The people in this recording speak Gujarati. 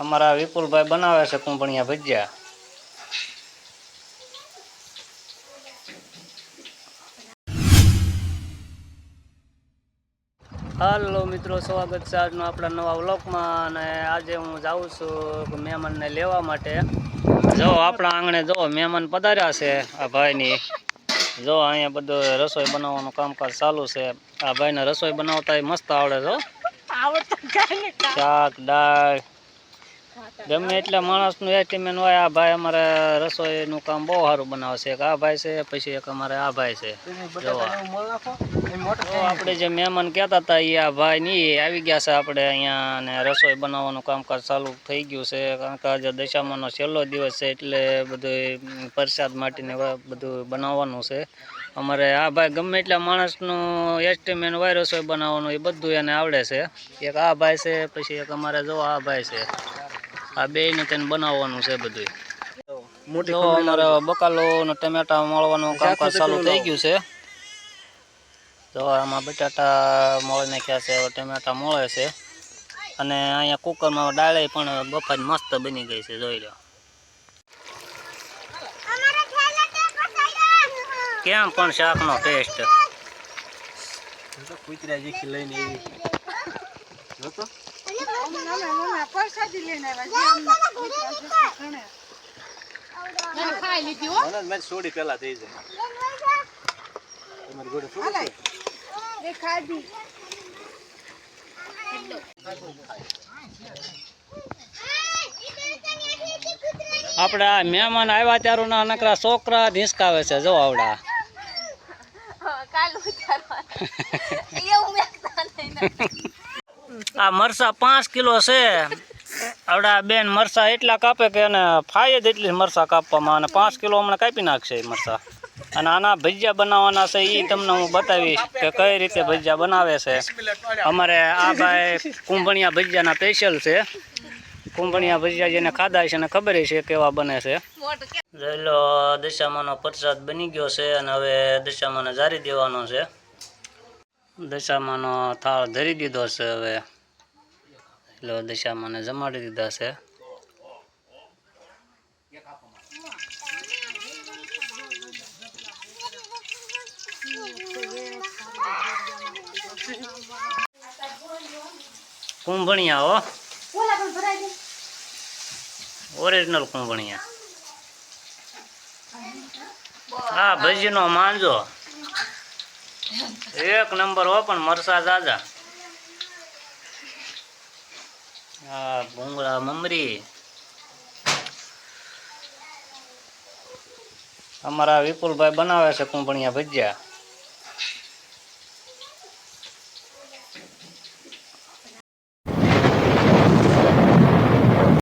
અમારા વિપુલભાઈ બનાવે છે કુંભણિયા ભજીયા. હાલો મિત્રો સ્વાગત છે આજનો આપણા નવા વ્લોગમાં અને આજે હું જાઉં છું મહેમાનને લેવા માટે. જો આપણા આંગણે જો મહેમાન પધાર્યા છે આ ભાઈની. જો અહીંયા બધું રસોઈ બનાવવાનું કામકાજ ચાલુ છે. આ ભાઈને રસોઈ બનાવતા મસ્ત આવડે જો. શાક દાળ ગમે એટલે માણસનું એસ્ટિમેટ હોય આ ભાઈ અમારે રસોઈનું કામ બહુ સારું બનાવે છે. એક આ ભાઈ છે પછી એક અમારે આ ભાઈ છે. આપણે જે મહેમાન કહેતા હતા એ આ ભાઈ નહીં આવી ગયા છે આપણે અહીંયા અને રસોઈ બનાવવાનું કામકાજ ચાલુ થઈ ગયું છે. કારણ કે આજે દશામાનો છેલ્લો દિવસ છે એટલે બધું પ્રસાદ માટેને બધું બનાવવાનું છે. અમારે આ ભાઈ ગમે એટલા માણસનું એસ્ટિમેટ હોય રસોઈ બનાવવાનું એ બધું એને આવડે છે. એક આ ભાઈ છે પછી એક અમારે જો આ ભાઈ છે. આ બે ને તેને બનાવવાનું છે બધું જો અમારે બકાલો ને ટમેટા મળવાનું કામકાજ ચાલુ થઈ ગયું છે. તો આમાં બટાટા મળી નાખ્યા છે હવે ટમેટા મળે છે. અને અહીંયા કુકરમાં દાળે પણ બફાઈ મસ્ત બની ગઈ છે જોઈ લો. કેમ પણ શાકનો ટેસ્ટ કુતરા જેખી લઈને એવી. છોડી પેલા થઈ જાય તમારી મહેમાન આવ્યા ત્યારના નકરા છોકરા ધિસકાવે છે જો આવડા. આ મરસા પાંચ કિલો છે. આવડા બેન મરસા એટલા કાપે કે એને ફાય જ એટલી મરસા કાપવામાં. અને પાંચ કિલો હમણાં કાપી નાખશે મરસા અને આના ભજીયા બનાવવાના છે એ તમને હું બતાવીશ કે કઈ રીતે ભજીયા બનાવે છે. અમારે આ ભાઈ કુંભણિયા ભજીયાના સ્પેશિયલ છે. કુંભણિયા ભજીયા જેને ખાધા છે એને ખબર છે કેવા બને છે. લો, દશામાનો પ્રસાદ બની ગયો છે અને હવે દશામાને જારી દેવાનો છે. દશામાનો થાળ ધરી દીધો છે હવે. એટલે દશામાને જમાડી દીધા છે. કુંભણિયા હો. ઓરિજિનલ કુંભણિયા. હા ભજીનો માંજો. એક નંબર હો પણ મરસા દાદા હા ભૂંગળા મમરી. અમારા વિપુલભાઈ બનાવે છે કુંભણિયા ભજીયા.